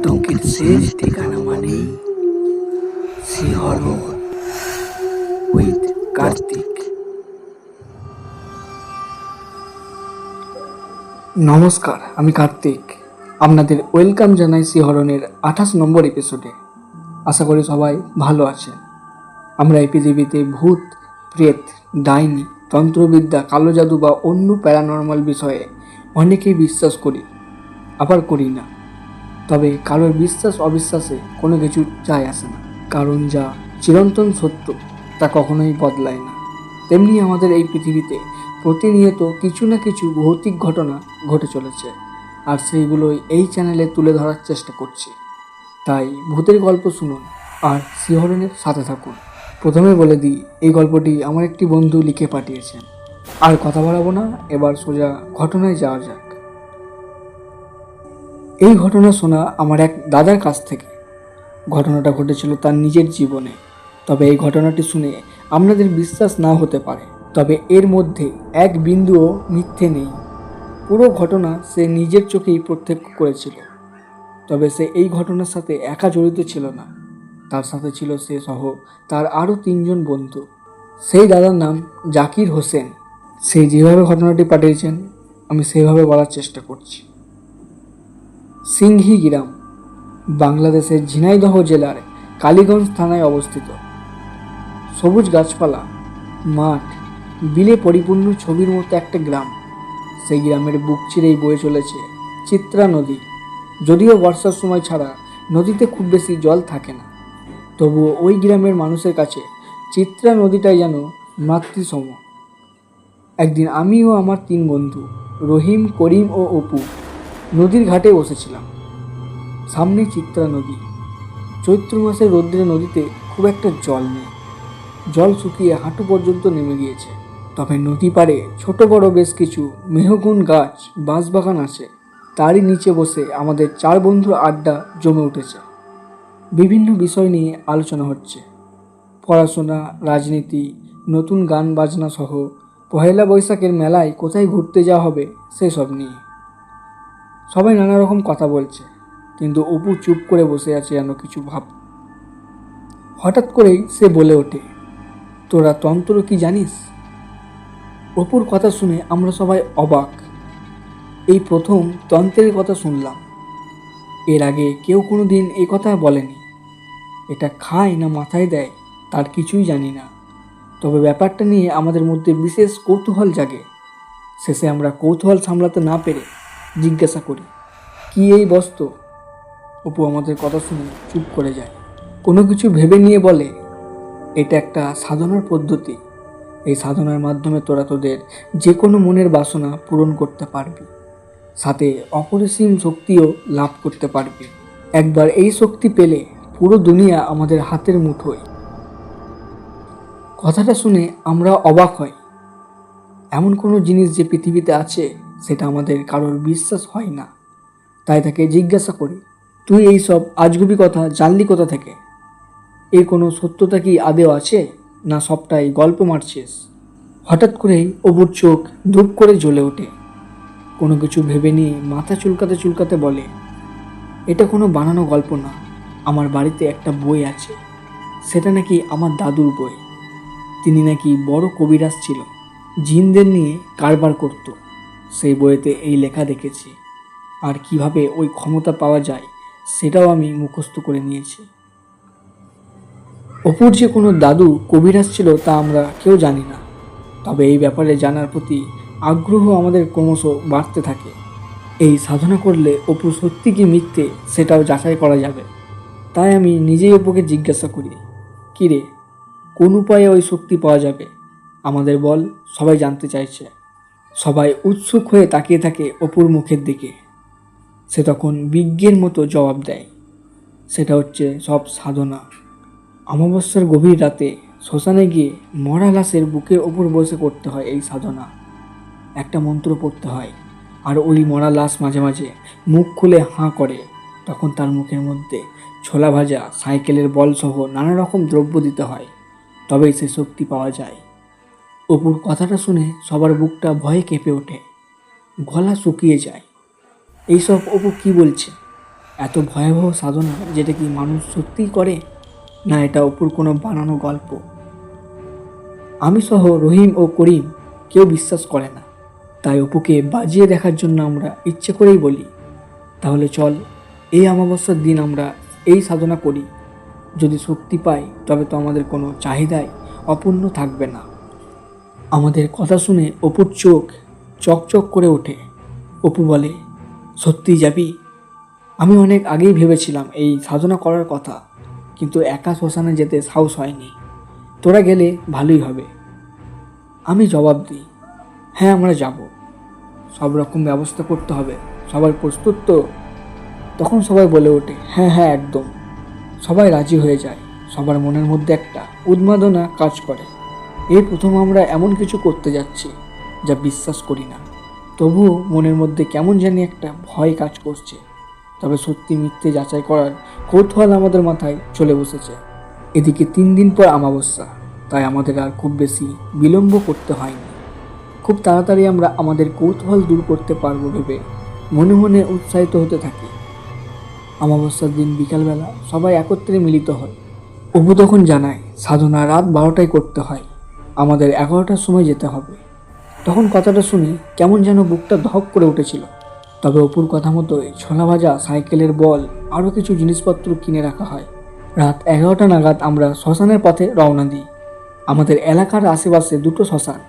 আতঙ্কের শেষ ঠিকানা মানেই শিহরণ উইথ কার্তিক। নমস্কার আমি কার্তিক। আপনাদের ওয়েলকাম জানাই শিহরণের আঠাশ নম্বর এপিসোডে আশা করি সবাই ভালো আছেন। আমরা এই পৃথিবীতে ভূত প্রেত ডাইনি তন্ত্রবিদ্যা কালো জাদু বা অন্য প্যারানর্মাল বিষয়ে অনেকেই বিশ্বাস করি আবার করি না। তবে কারোর বিশ্বাস, অবিশ্বাসে কোনো কিছু যায় আসে না। কারণ যা চিরন্তন সত্য, তা কখনোই বদলায় না। তেমনি আমাদের এই পৃথিবীতে প্রতিনিয়ত কিছু না কিছু ভৌতিক ঘটনা ঘটে চলেছে, আর সেইগুলোই এই চ্যানেলে তুলে ধরার চেষ্টা করছি। তাই ভূতের গল্প শুনুন আর শিহরণের সাথে থাকুন। প্রথমে বলে দিই, এই গল্পটি আমার একটি বন্ধু লিখে পাঠিয়েছেন। আর কথা বাড়াবো না, এবার সোজা ঘটনায় যাওয়া যাক। এই ঘটনা শোনা আমার এক দাদার কাছ থেকে। ঘটনাটা ঘটেছিল তার নিজের জীবনে। তবে এই ঘটনাটি শুনে আপনাদের বিশ্বাস না হতে পারে। তবে এর মধ্যে এক বিন্দুও মিথ্যে নেই। পুরো ঘটনা সে নিজের চোখেই প্রত্যক্ষ করেছিল। তবে সে এই ঘটনার সাথে একা জড়িত ছিল না। তার সাথে ছিল সে সহ তার আরও তিনজন বন্ধু। সেই দাদার নাম জাকির হোসেন। সে যেভাবে ঘটনাটি পাঠিয়েছেন, আমি সেভাবে বলার চেষ্টা করছি। সিংহি গ্রাম বাংলাদেশের ঝিনাইদহ জেলার কালীগঞ্জ থানায় অবস্থিত। সবুজ গাছপালা, মাঠ, বিলে পরিপূর্ণ ছবির মতো একটা গ্রাম। সেই গ্রামের বুক চিরেই বয়ে চলেছে চিত্রা নদী। যদিও বর্ষার সময় ছাড়া নদীতে খুব বেশি জল থাকে না। তবুও ওই গ্রামের মানুষের কাছে চিত্রা নদীটাই যেন মাতৃসম। একদিন আমি ও আমার তিন বন্ধু, রহিম, করিম ও অপু নদীর ঘাটে বসেছিলাম। সামনে চিত্রা নদী। চৈত্র মাসের রৌদ্রে নদীতে খুব একটা জল নেই। জল শুকিয়ে হাঁটু পর্যন্ত নেমে গিয়েছে। তবে নদী পাড়ে ছোট বড় বেশ কিছু মেহগুন গাছ, বাঁশবাগান আছে। তারই নিচে বসে আমাদের চার বন্ধুর আড্ডা জমে উঠেছে। বিভিন্ন বিষয় নিয়ে আলোচনা হচ্ছে। পড়াশোনা, রাজনীতি, নতুন গান বাজনা সহ পহেলা বৈশাখের মেলায় কোথায় ঘুরতে যাওয়া হবে সেসব নিয়ে। সবাই নানা রকম কথা বলছে, কিন্তু অপু চুপ করে বসে আছে যেন কিছু ভাব। হঠাৎ করেই সে বলে ওঠে, তোরা তন্ত্র কি জানিস? অপুর কথা শুনে আমরা সবাই অবাক। এই প্রথম তন্ত্রের কথা শুনলাম। এর আগে কেউ কোনো দিন এ কথা বলেনি। এটা খায় না মাথায় দেয়, তার কিছুই জানি না। তবে ব্যাপারটা নিয়ে আমাদের মধ্যে বিশেষ কৌতূহল জাগে। শেষে আমরা কৌতূহল সামলাতে না পেরে জিজ্ঞাসা করি, কি এই বস্তু? অপু আমাদের কথা শুনে চুপ করে যায়। কোনো কিছু ভেবে নিয়ে বলে, এটা একটা সাধনার পদ্ধতি। এই সাধনার মাধ্যমে তোরা তোদের যে কোনো মনের বাসনা পূরণ করতে পারবি। সাথে অপরিসীম শক্তিও লাভ করতে পারবি। একবার এই শক্তি পেলে পুরো দুনিয়া আমাদের হাতের মুঠোয়। কথাটা শুনে আমরা অবাক হই। এমন কোনো জিনিস যে পৃথিবীতে আছে সেটা আমাদের কারোর বিশ্বাস হয় না। তাই তাকে জিজ্ঞাসা করি, তুই এই সব আজগুবি কথা জানলি কোথা থেকে? এর কোনো সত্যতা কি আদেও আছে? না সবটাই গল্প মারছিস? হঠাৎ করেই অবুর চোখ ধূপ করে জ্বলে ওঠে। কোনো কিছু ভেবে নিয়ে মাথা চুলকাতে চুলকাতে বলে, এটা কোনো বানানো গল্প না, আমার বাড়িতে একটা বই আছে। সেটা নাকি আমার দাদুর বই। তিনি নাকি বড় কবিরাজ ছিল, জিনদের নিয়ে কারবার করত। সেই বইতে এই লেখা দেখেছি। আর কীভাবে ওই ক্ষমতা পাওয়া যায়, সেটাও আমি মুখস্থ করে নিয়েছি। অপুর যে কোনো দাদু কবিরাজ ছিল তা আমরা কেউ জানি না। তবে এই ব্যাপারে জানার প্রতি আগ্রহ আমাদের ক্রমশ বাড়তে থাকে। এই সাধনা করলে অপু সত্যি কি মিথ্যে, সেটাও যাচাই করা যাবে। তাই আমি নিজেই অপুকে জিজ্ঞাসা করি কিরে কোন উপায়ে ওই শক্তি পাওয়া যাবে? আমাদের বল, সবাই জানতে চাইছে। সবাই উৎসুক হয়ে তাকিয়ে থাকে অপুর মুখের দিকে। সে তখন বিজ্ঞের মতো জবাব দেয়। সেটা হচ্ছে সব সাধনা। অমাবস্যার গভীর রাতে শ্মশানে গিয়ে মরা লাশের বুকের ওপর বসে করতে হয় এই সাধনা। একটা মন্ত্র পড়তে হয় আর ওই মরা লাশ মাঝে মাঝে মুখ খুলে হাঁ করে। তখন তার মুখের মধ্যে ছোলা ভাজা, সাইকেলের বলসহ নানা রকম দ্রব্য দিতে হয়। তবেই সে শক্তি পাওয়া যায়। অপুর কথাটা শুনে সবার বুকটা ভয়ে কেঁপে ওঠে। গলা শুকিয়ে যায়। এইসব অপু কি বলছে? এত ভয়াবহ সাধনা যেটা কি মানুষ সত্যিই করে? না, এটা অপুর কোনো বানানো গল্প। আমি সহ রহিম ও করিম কেউ বিশ্বাস করে না। তাই অপুকে বাজিয়ে দেখার জন্য আমরা ইচ্ছে করেই বলি, তাহলে চল, এই অমাবস্যার দিন আমরা এই সাধনা করি। যদি শক্তি পাই, তবে তো আমাদের কোনো চাহিদাই অপূর্ণ থাকবে না। আমাদের কথা শুনে অপুর চোখ চকচক করে ওঠে। অপু বলে সত্যি যাবি? আমি অনেক আগেই ভেবেছিলাম এই সাধনা করার কথা, কিন্তু একা শ্মশানে যেতে সাহস হয়নি। তোরা গেলে ভালোই হবে। আমি জবাব দিই হ্যাঁ আমরা যাব। সব রকম ব্যবস্থা করতে হবে। সবাই প্রস্তুত তো? তখন সবাই বলে ওঠে হ্যাঁ হ্যাঁ একদম। সবাই রাজি হয়ে যায়। সবার মনের মধ্যে একটা উন্মাদনা কাজ করে। এই প্রথম আমরা এমন কিছু করতে যাচ্ছি যা বিশ্বাস করি না। তবুও মনের মধ্যে কেমন জানি একটা ভয় কাজ করছে। তবে সত্যি মিথ্যে যাচাই করার কৌতূহল আমাদের মাথায় চলে বসেছে। এদিকে তিন দিন পর অমাবস্যা, তাই আমাদের আর খুব বেশি বিলম্ব করতে হয়নি। খুব তাড়াতাড়ি আমরা আমাদের কৌতূহল দূর করতে পারব ভেবে মনে মনে উৎসাহিত হতে থাকি। অমাবস্যার দিন বিকালবেলা সবাই একত্রে মিলিত হয়। অপু তখন জানায়, সাধনা রাত বারোটায় করতে হয়। আমাদের এগারোটার সময় যেতে হবে। তখন কথাটা শুনে কেমন যেন বুকটা ধক করে উঠেছিল। তবে অপুর কথা মতোই ছোলা ভাজা, সাইকেলের বল, আরও কিছু জিনিসপত্র কিনে রাখা হয়। রাত এগারোটা নাগাদ আমরা শ্মশানের পথে রওনা দিই। আমাদের এলাকার আশেপাশে দুটো শ্মশান,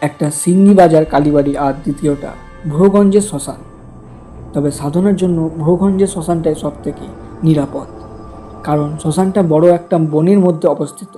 একটা সিঙ্গি বাজার কালীবাড়ি আর দ্বিতীয়টা ভ্রগঞ্জের শ্মশান। তবে সাধনার জন্য ভ্রগঞ্জের শ্মশানটাই সব থেকে নিরাপদ। কারণ শ্মশানটা বড় একটা বনের মধ্যে অবস্থিত।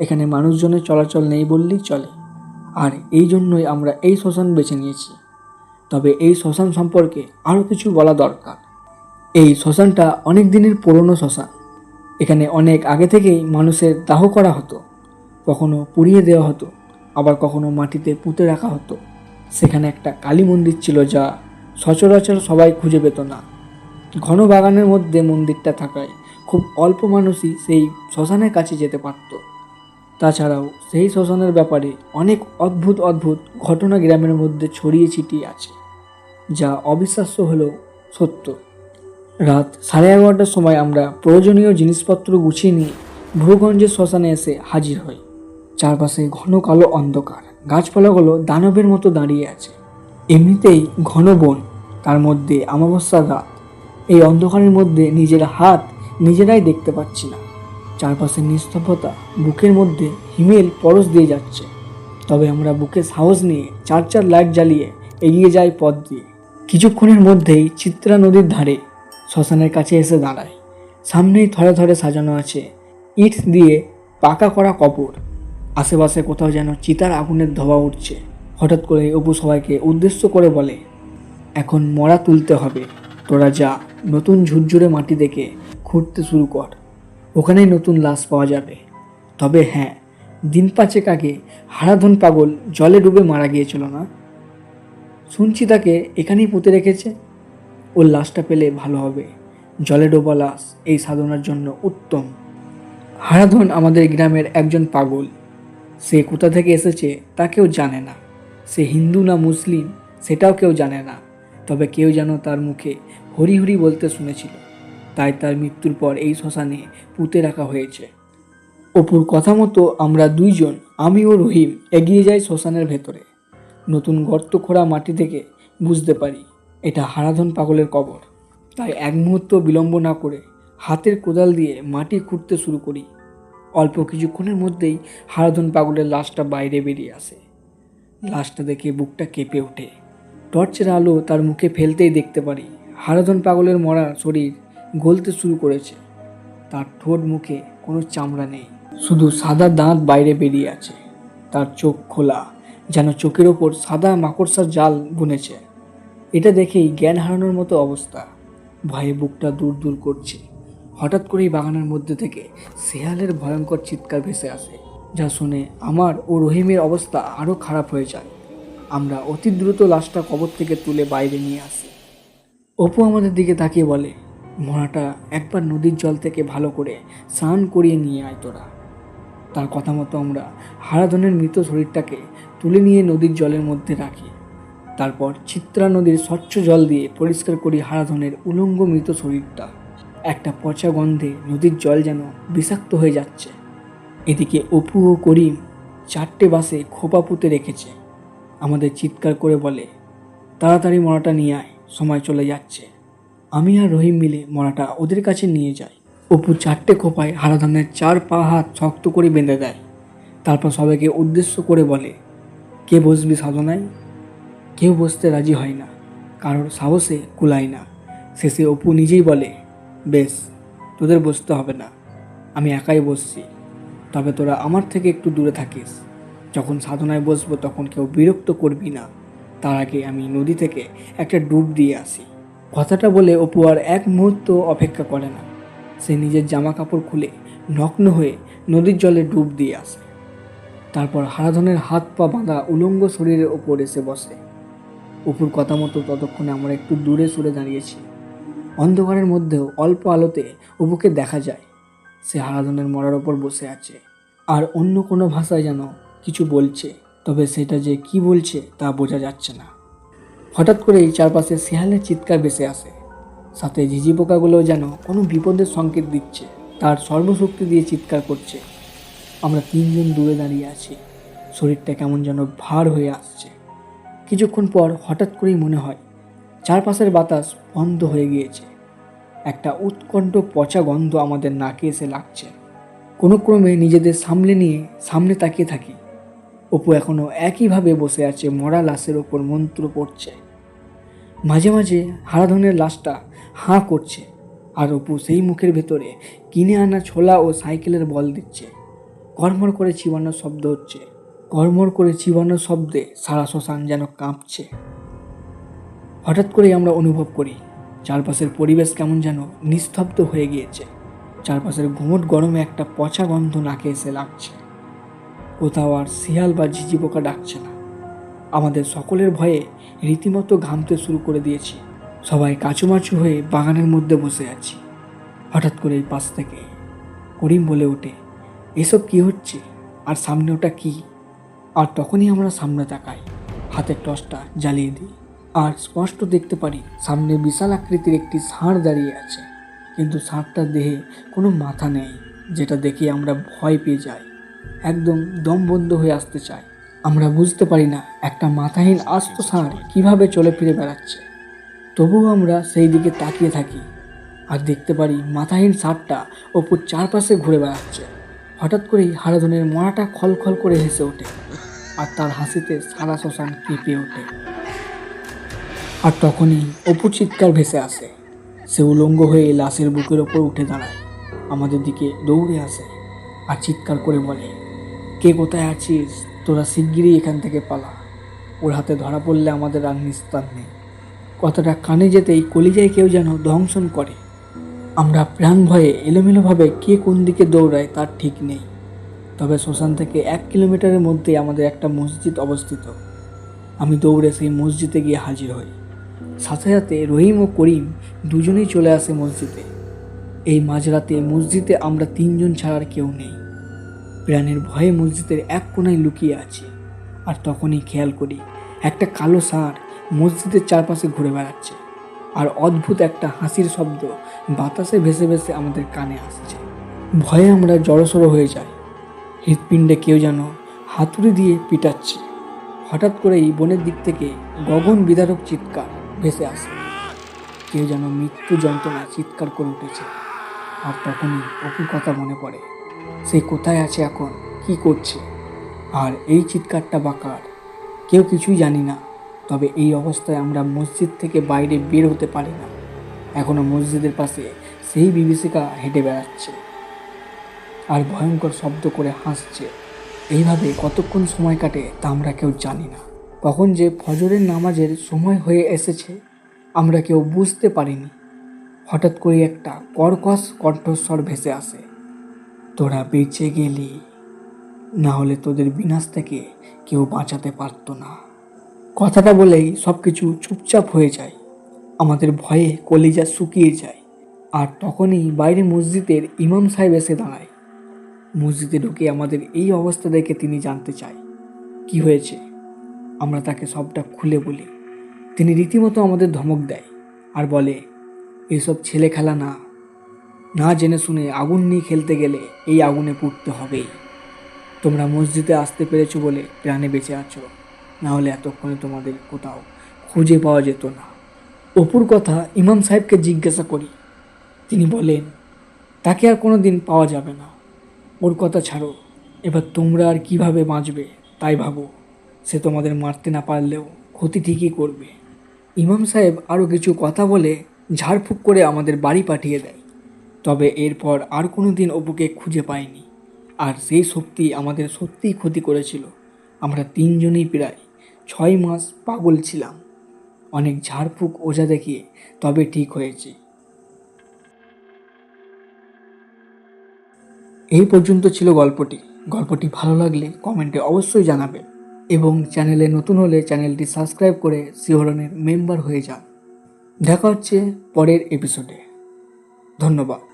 এখানে মানুষজনের চলাচল নেই বললেই চলে। আর এই জন্যই আমরা এই শ্মশান বেছে নিয়েছি। তবে এই শ্মশান সম্পর্কে আরও কিছু বলা দরকার। এই শ্মশানটা অনেক দিনের পুরনো শ্মশান। এখানে অনেক আগে থেকেই মানুষের দাহ করা হতো। কখনো পুড়িয়ে দেওয়া হতো, আবার কখনো মাটিতে পুঁতে রাখা হতো। সেখানে একটা কালী মন্দির ছিল যা সচরাচর সবাই খুঁজে পেত না। ঘন বাগানের মধ্যে মন্দিরটা থাকায় খুব অল্প মানুষই সেই শ্মশানের কাছে যেতে পারত। তাছাড়াও সেই শ্মশানের ব্যাপারে অনেক অদ্ভুত অদ্ভুত ঘটনা গ্রামের মধ্যে ছড়িয়ে ছিটিয়ে আছে, যা অবিশ্বাস্য হলেও সত্য। রাত সাড়ে এগারোটার সময় আমরা প্রয়োজনীয় জিনিসপত্র গুছিয়ে নিয়ে ভূগঞ্জের শ্মশানে এসে হাজির হই। চারপাশে ঘন কালো অন্ধকার, গাছপালাগুলো দানবের মতো দাঁড়িয়ে আছে। এমনিতেই ঘন বন, তার মধ্যে অমাবস্যার রাত। এই অন্ধকারের মধ্যে নিজের হাত নিজেরাই দেখতে পাচ্ছি না। চারপাশে নিস্তব্ধতা বুকের মধ্যে হিমেল পরশ দিয়ে যাচ্ছে। তবে আমরা বুকে সাহস নিয়ে চার চার লাইট জ্বালিয়ে এগিয়ে যাই পথ দিয়ে। কিছুক্ষণের মধ্যেই চিত্রা নদীর ধারে শ্মশানের কাছে এসে দাঁড়ায়। সামনেই থরে থরে সাজানো আছে ইট দিয়ে পাকা করা কবর। আশেপাশে কোথাও যেন চিতার আগুনের ধোয়া উঠছে। হঠাৎ করে অপু সবাইকে উদ্দেশ্য করে বলে, এখন মরা তুলতে হবে। তোরা যা নতুন ঝুরঝুরে মাটি দেখে খুঁড়তে শুরু কর। ওখানেই নতুন লাশ পাওয়া যাবে। তবে হ্যাঁ দিন পাঁচেক আগে হারাধন পাগল জলে ডুবে মারা গিয়েছিল না? শুনছি তাকে এখানেই পুঁতে রেখেছে। ওর লাশটা পেলে ভালো হবে। জলে ডোবা লাশ এই সাধনার জন্য উত্তম। হারাধন আমাদের গ্রামের একজন পাগল। সে কোথা থেকে এসেছে তা কেউ জানে না। সে হিন্দু না মুসলিম সেটাও কেউ জানে না। তবে কেউ যেন তার মুখে হরি হরি বলতে শুনেছিল। তাই তার মৃত্যুর পর এই শ্মশানে পুঁতে রাখা হয়েছে। অপুর কথা মতো আমরা দুইজন, আমি ও রহিম, এগিয়ে যাই শ্মশানের ভেতরে। নতুন গর্ত খোঁড়া মাটি থেকে বুঝতে পারি, এটা হারাধন পাগলের কবর। তাই এক মুহূর্ত বিলম্ব না করে হাতের কোদাল দিয়ে মাটি খুঁড়তে শুরু করি। অল্প কিছুক্ষণের মধ্যেই হারাধন পাগলের লাশটা বাইরে বেরিয়ে আসে। লাশটা দেখে বুকটা কেঁপে ওঠে। টর্চের আলো তার মুখে ফেলতেই দেখতে পারি, হারাধন পাগলের মরা শরীর গলতে শুরু করেছে। তার ঠোঁট মুখে কোনো চামড়া নেই। শুধু সাদা দাঁত বাইরে বেরিয়ে আছে। তার চোখ খোলা, যেন চোখের ওপর সাদা মাকড়সার জাল বুনেছে। এটা দেখেই জ্ঞান হারানোর মতো অবস্থা। ভয়ে বুকটা দূর দূর করছে। হঠাৎ করেই বাগানের মধ্যে থেকে শেয়ালের ভয়ঙ্কর চিৎকার ভেসে আসে, যা শুনে আমার ও রহিমের অবস্থা আরও খারাপ হয়ে যায়। আমরা অতি দ্রুত লাশটা কবর থেকে তুলে বাইরে নিয়ে আসি। অপু আমাদের দিকে তাকিয়ে বলে মরাটা একবার নদীর জল থেকে ভালো করে স্নান করিয়ে নিয়ে আয় তোরা। তার কথা মতো আমরা হারাধনের মৃত শরীরটাকে তুলে নিয়ে নদীর জলের মধ্যে রাখি। তারপর চিত্রা নদীর স্বচ্ছ জল দিয়ে পরিষ্কার করি হারাধনের উলঙ্গ মৃত শরীরটা। একটা পচা গন্ধে নদীর জল যেন বিষাক্ত হয়ে যাচ্ছে। এদিকে অপু ও করিম চারটে বাসে খোপা পুঁতে রেখেছে। আমাদের চিৎকার করে বলে, তাড়াতাড়ি মরাটা নিয়ে আয়, সময় চলে যাচ্ছে। আমি আর রহিম মিলে মরাটা ওদের কাছে নিয়ে যাই। অপু চারটে খোপায় হারাধনের চার পা হাত শক্ত করে বেঁধে দেয়। তারপর সবাইকে উদ্দেশ্য করে বলে, কে বসবি সাধনায়? কেউ বসতে রাজি হয় না। কারোর সাহসে কুলায় না। শেষে অপু নিজেই বলে, বেশ, তোদের বসতে হবে না। আমি একাই বসছি। তবে তোরা আমার থেকে একটু দূরে থাকিস। যখন সাধনায় বসবো তখন কেউ বিরক্ত করবি না। তার আগে আমি নদী থেকে একটা ডুব দিয়ে আসি। কথাটা বলে অপু আর এক মুহূর্ত অপেক্ষা করে না। সে নিজের জামা কাপড় খুলে নগ্ন হয়ে নদীর জলে ডুব দিয়ে আসে। তারপর হারাধনের হাত পা বাঁধা উলঙ্গ শরীরের ওপর এসে বসে। অপুর কথা মতো ততক্ষণে আমরা একটু দূরে সরে দাঁড়িয়েছি। অন্ধকারের মধ্যেও অল্প আলোতে অপুকে দেখা যায়। সে হারাধনের মরার ওপর বসে আছে। আর অন্য কোনো ভাষায় যেন কিছু বলছে, তবে সেটা যে কি বলছে তা বোঝা যাচ্ছে না। হঠাৎ করেই চারপাশে শিয়ালের চিৎকার ভেসে আসে। সাথে ঝিঝি পোকাগুলো যেন কোনো বিপদের সংকেত দিচ্ছে। তার সর্বশক্তি দিয়ে চিৎকার করছে। আমরা তিনজন দূরে দাঁড়িয়ে আছি। শরীরটা কেমন যেন ভার হয়ে আসছে। কিছুক্ষণ পর হঠাৎ করেই মনে হয়, চারপাশের বাতাস বন্ধ হয়ে গিয়েছে। একটা উৎকণ্ঠ পচা গন্ধ আমাদের নাকে এসে লাগছে। কোনো ক্রমে নিজেদের সামলে নিয়ে সামনে তাকিয়ে থাকি। অপু এখনও একইভাবে বসে আছে, মরা লাশের ওপর মন্ত্র পড়ছে। মাঝে মাঝে হারাধনের লাশটা হাঁ করছে আর অপু সেই মুখের ভেতরে কিনে আনা ছোলা ও সাইকেলের বল দিচ্ছে। কর্মর করে চিবানোর শব্দ হচ্ছে। কর্মর করে চিবানোর শব্দে সারা শ্মশান যেন কাঁপছে। হঠাৎ করেই আমরা অনুভব করি, চারপাশের পরিবেশ কেমন যেন নিস্তব্ধ হয়ে গিয়েছে। চারপাশের ঘুমট গরমে একটা পচা গন্ধ নাকে এসে লাগছে। কোথাও আর শিয়াল বা ঝিঝি পোকা ডাকছে না। আমাদের সকলের ভয়ে রীতিমতো ঘামতে শুরু করে দিয়েছি। সবাই কাচুমাচু হয়ে বাগানের মধ্যে বসে আছি। হঠাৎ করে এই পাশ থেকে করিম বলে ওঠে, এসব কি হচ্ছে? আর সামনে ওটা কি? আর তখনই আমরা সামনে তাকাই। হাতের টর্চটা জ্বালিয়ে দিই। আর স্পষ্ট দেখতে পারি, সামনে বিশাল আকৃতির একটি ষাঁড় দাঁড়িয়ে আছে। কিন্তু ষাঁড়টার দেহে কোনো মাথা নেই, যেটা দেখে আমরা ভয় পেয়ে যাই। একদম দম বন্ধ হয়ে আসতে চাই। আমরা বুঝতে পারি না একটা মাথাহীন আস্ত ষাঁড় কীভাবে চলে ফিরে বেড়াচ্ছে। তবুও আমরা সেই দিকে তাকিয়ে থাকি আর দেখতে পারি মাথাহীন ষাঁড়টা অপুর চারপাশে ঘুরে বেড়াচ্ছে। হঠাৎ করেই হারাধনের মরাটা খলখল করে হেসে ওঠে আর তার হাসিতে সারা শ্মশান কেঁপে ওঠে। আর তখনই অপু চিৎকার ভেসে আসে। সে উলঙ্গ হয়ে লাশের বুকের ওপর উঠে দাঁড়ায়, আমাদের দিকে দৌড়ে আসে আর চিৎকার করে বলে, কে কোথায় আছিস? তোরা শিগগিরই এখান থেকে পালা। ওর হাতে ধরা পড়লে আমাদের আর নিস্তার নেই। কথাটা কানে যেতেই কলিজায় কেউ যেন দংশন করে। আমরা প্রাণ ভয়ে এলোমেলোভাবে কে কোন দিকে দৌড়ায় তার ঠিক নেই। তবে শ্মশান থেকে এক কিলোমিটারের মধ্যে আমাদের একটা মসজিদ অবস্থিত। আমি দৌড়ে সেই মসজিদে গিয়ে হাজির হই। সাথে সাথে রহিম ও করিম দুজনেই চলে আসে মসজিদে। এই মাঝরাতে মসজিদে আমরা তিনজন ছাড়ার কেউ নেই। প্রাণের ভয়ে মসজিদের এক কোনায় লুকিয়ে আছি। আর তখনই খেয়াল করি, একটা কালো ষাঁড় মসজিদের চারপাশে ঘুরে বেড়াচ্ছে। আর অদ্ভুত একটা হাসির শব্দ বাতাসে ভেসে ভেসে আমাদের কানে আসছে। ভয়ে আমরা জড়সড়ো হয়ে যাই। হৃৎপিণ্ডে কেউ যেন হাতুড়ি দিয়ে পিটাচ্ছে। হঠাৎ করেই বনের দিক থেকে গগন বিদারক চিৎকার ভেসে আসে। কেউ যেন মৃত্যু যন্ত্রণা চিৎকার করে উঠেছে। আর তখনই অপুর কথা মনে পড়ে। সে কোথায় আছে এখন? কি করছে? আর এই চিৎকারটা বাকার কেউ কিছুই জানি না। তবে এই অবস্থায় আমরা মসজিদ থেকে বাইরে বের হতে পারি না। এখনও মসজিদের পাশে সেই বিভীষিকা হেঁটে বেড়াচ্ছে। আর ভয়ঙ্কর শব্দ করে হাসছে। এইভাবে কতক্ষণ সময় কাটে তা আমরা কেউ জানি না। কখন যে ফজরের নামাজের সময় হয়ে এসেছে, আমরা কেউ বুঝতে পারিনি। হঠাৎ করে একটা কর্কশ কণ্ঠস্বর ভেসে আসে। তোরা বেঁচে গেলি। না হলে তোদের বিনাশ থেকে কেউ বাঁচাতে পারতো না। কথাটা বলেই সব কিছু চুপচাপ হয়ে যায়। আমাদের ভয়ে কলিজা শুকিয়ে যায়। আর তখনই বাইরে মসজিদের ইমাম সাহেব এসে দাঁড়ায়। মসজিদে ঢুকে আমাদের এই অবস্থা দেখে তিনি জানতে চায়, কি হয়েছে? আমরা তাকে সবটা খুলে বলি। তিনি রীতিমতো আমাদের ধমক দেয় আর বলে, এসব ছেলে খেলা না। না জেনে শুনে আগুন নিয়ে খেলতে গেলে এই আগুনে পুড়তে হবেই। তোমরা মসজিদে আসতে পেরেছ বলে প্রাণে বেঁচে আছো। না হলে এতক্ষণে তোমাদের কোথাও খুঁজে পাওয়া যেত না। অপুর কথা ইমাম সাহেবকে জিজ্ঞাসা করি। তিনি বলেন, তাকে আর কোনো দিন পাওয়া যাবে না। ওর কথা ছাড়ো। এবার তোমরা আর কীভাবে বাঁচবে তাই ভাবো। সে তোমাদের মারতে না পারলেও ক্ষতি ঠিকই করবে। ইমাম সাহেব আরও কিছু কথা বলে ঝাড়ফুঁক করে আমাদের বাড়ি পাঠিয়ে দেয়। তবে এরপর আর কোনো দিন অপুকে খুঁজে পাইনি। আর সেই শক্তি আমাদের সত্যিই ক্ষতি করেছিল। আমরা তিনজনেই প্রায় ছয় মাস পাগল ছিলাম। অনেক ঝাড়ফুঁক ওঝা দেখিয়ে তবে ঠিক হয়েছে। এই পর্যন্ত ছিল গল্পটি। গল্পটি ভালো লাগলে কমেন্টে অবশ্যই জানাবেন। এবং চ্যানেলে নতুন হলে চ্যানেলটি সাবস্ক্রাইব করে শিহরণের মেম্বার হয়ে যান। দেখা হচ্ছে পরের এপিসোডে ধন্যবাদ।